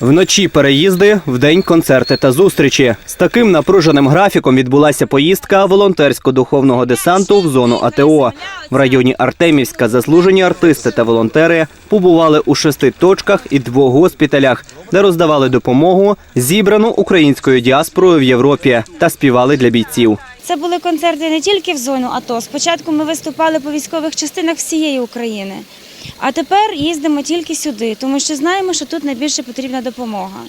Вночі переїзди, вдень концерти та зустрічі. З таким напруженим графіком відбулася поїздка волонтерсько-духовного десанту в зону АТО. В районі Артемівська заслужені артисти та волонтери побували у шести точках і двох госпіталях, де роздавали допомогу, зібрану українською діаспорою в Європі та співали для бійців. Це були концерти не тільки в зону АТО. Спочатку ми виступали по військових частинах всієї України, а тепер їздимо тільки сюди, тому що знаємо, що тут найбільше потрібна допомога.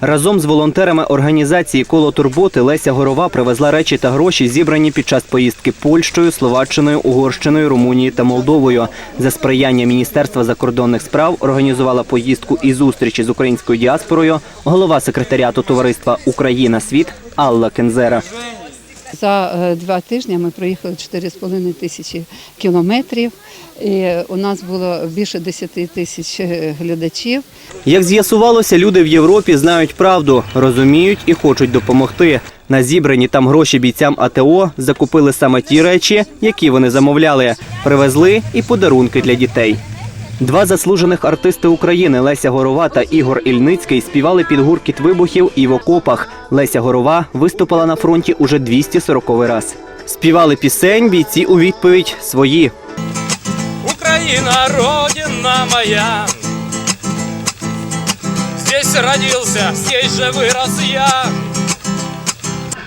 Разом з волонтерами організації Коло турботи Леся Горова привезла речі та гроші, зібрані під час поїздки Польщею, Словаччиною, Угорщиною, Румунією та Молдовою. За сприяння Міністерства закордонних справ організувала поїздку і зустрічі з українською діаспорою голова секретаріату товариства Україна Світ Алла Кензера. За е, два тижні ми проїхали 4,5 тисячі кілометрів. І у нас було більше 10 тисяч е, глядачів. Як з'ясувалося, люди в Європі знають правду, розуміють і хочуть допомогти. На зібрані там гроші бійцям АТО закупили саме ті речі, які вони замовляли. Привезли і подарунки для дітей. Два заслужених артисти України Леся Горова та Ігор Ільницький співали під гуркіт вибухів і в окопах. Леся Горова виступила на фронті уже 240 раз. Співали пісень бійці у відповідь свої. Украина, родина моя Здесь родился, здесь же вырос я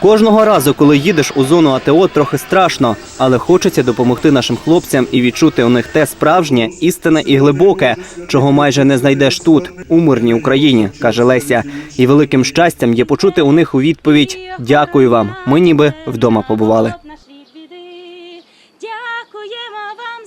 Кожного разу, коли їдеш у зону АТО, трохи страшно, але хочеться допомогти нашим хлопцям і відчути у них те справжнє, істинне і глибоке, чого майже не знайдеш тут, у мирній Україні, каже Леся. І великим щастям є почути у них у відповідь Дякую вам. Ми ніби вдома побували.